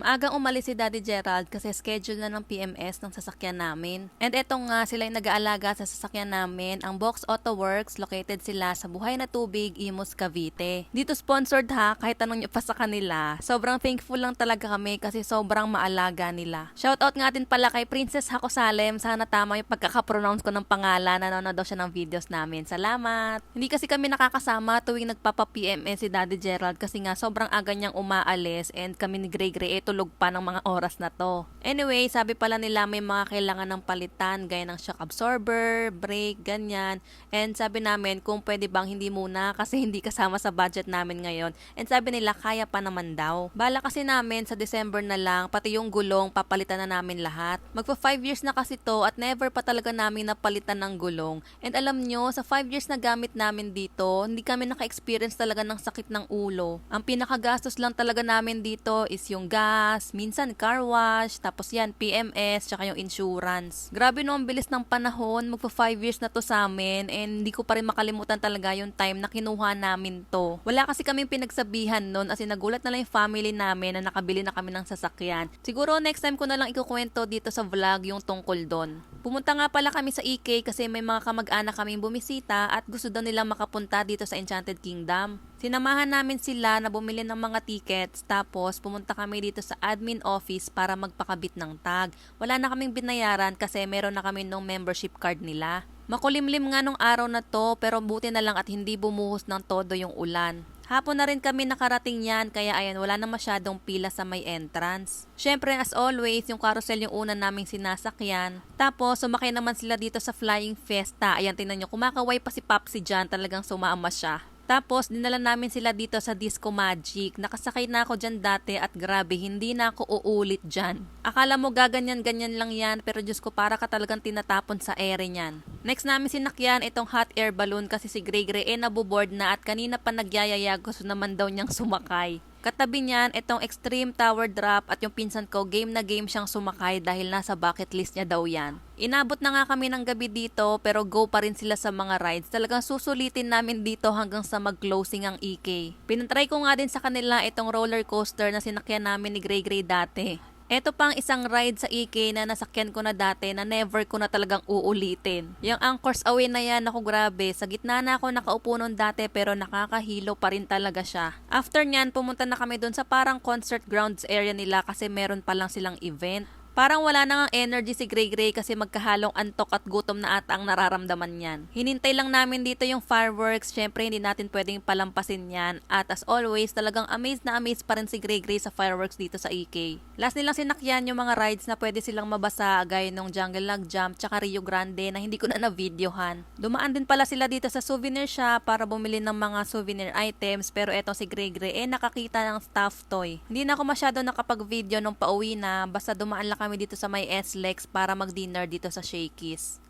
Maagang umalis si Daddy Gerald kasi schedule na ng PMS ng sasakyan namin. And eto nga, sila yung nag-aalaga sa sasakyan namin, ang Box Auto Works, located sila sa Buhay na Tubig, Imus, Cavite. Dito sponsored ha, kahit tanong nyo pa sa kanila. Sobrang thankful lang talaga kami kasi sobrang maalaga nila. Shoutout nga din pala kay Princess Hako Salem, sana tama yung pagkakapronounce ko ng pangalan, nanonood daw siya ng videos namin. Salamat! Hindi kasi kami nakakasama tuwing nagpapa-PMS si Daddy Gerald kasi nga sobrang aga niyang umaalis and kami ni Gray Gray eh tulog pa ng mga oras na to. Anyway, sabi pala nila may mga kailangan ng palitan gaya ng shock absorber, brake, ganyan. And sabi namin kung pwede bang hindi muna kasi hindi kasama sa budget namin ngayon. And sabi nila kaya pa naman daw. Bala kasi namin sa December na lang pati yung gulong papalitan na namin lahat. Magpa 5 years na kasi to at never pa talaga namin napalitan ng gulong. And alam nyo, sa 5 years na gamit namin dito, hindi kami naka-experience talaga ng sakit ng ulo. Ang pinakagastos lang talaga namin dito is yung gas, minsan car wash, tapos yan, PMS, tsaka yung insurance. Grabe no, ang bilis ng panahon, magpa 5 years na to sa amin, and hindi ko pa rin makalimutan talaga yung time na kinuha namin to. Wala kasi kaming pinagsabihan nun, as in nagulat na lang yung family namin na nakabili na kami ng sasakyan. Siguro next time ko na lang ikukwento dito sa vlog yung tungkol doon. Pumunta nga pala kami sa EK kasi may mga kamag-anak kaming bumisita at gusto daw nilang makapunta dito sa Enchanted Kingdom. Sinamahan namin sila na bumili ng mga tickets tapos pumunta kami dito sa admin office para magpakabit ng tag. Wala na kaming binayaran kasi meron na kami nung membership card nila. Makulimlim nga nung araw na to pero buti na lang at hindi bumuhos ng todo yung ulan. Hapon na rin kami nakarating yan kaya ayan wala na masyadong pila sa may entrance. Syempre as always yung carousel yung una naming sinasakyan. Tapos sumakay naman sila dito sa Flying Fiesta. Ayan tingnan nyo kumakaway pa si Papsi dyan talagang sumama siya. Tapos, dinala namin sila dito sa Disco Magic. Nakasakay na ako dyan dati at grabe, hindi na ako uulit dyan. Akala mo gaganyan-ganyan lang yan, pero Diyos ko, para ka talagang tinatapon sa ere niyan. Next namin sinakyan itong hot air balloon kasi si Gray eh nabuboard na at kanina pa nagyayaya gusto naman daw niyang sumakay. Katabi niyan, itong extreme tower drop at yung pinsan ko, game na game siyang sumakay dahil nasa bucket list niya daw yan. Inabot na nga kami ng gabi dito pero go pa rin sila sa mga rides. Talagang susulitin namin dito hanggang sa mag-closing ang EK. Pinatry ko nga din sa kanila itong roller coaster na sinakyan namin ni Gray Gray dati. Ito pang isang ride sa EK na nasakyan ko na dati na never ko na talagang uulitin. Yung Anchors Away na yan, ako grabe. Sa gitna na ako nakaupo nun dati pero nakakahilo pa rin talaga siya. After nyan, pumunta na kami dun sa parang concert grounds area nila kasi meron pa lang silang event. Parang wala na ang energy si Gray Gray kasi magkahalong antok at gutom na ata ang nararamdaman niyan. Hinintay lang namin dito yung fireworks, syempre hindi natin pwedeng palampasin yan. At as always, talagang amazed na amazed pa rin si Gray Gray sa fireworks dito sa EK. Last nilang sinakyan yung mga rides na pwede silang mabasa gaya nung Jungle Log Jump tsaka Rio Grande na hindi ko na na-videohan. Dumaan din pala sila dito sa souvenir shop para bumili ng mga souvenir items pero etong si Gray Gray eh nakakita ng stuffed toy. Hindi na ako masyado nakapag-video nung pauwi na basta dumaan lang kami dito sa may S-Lex para mag-dinner dito sa Shakey's.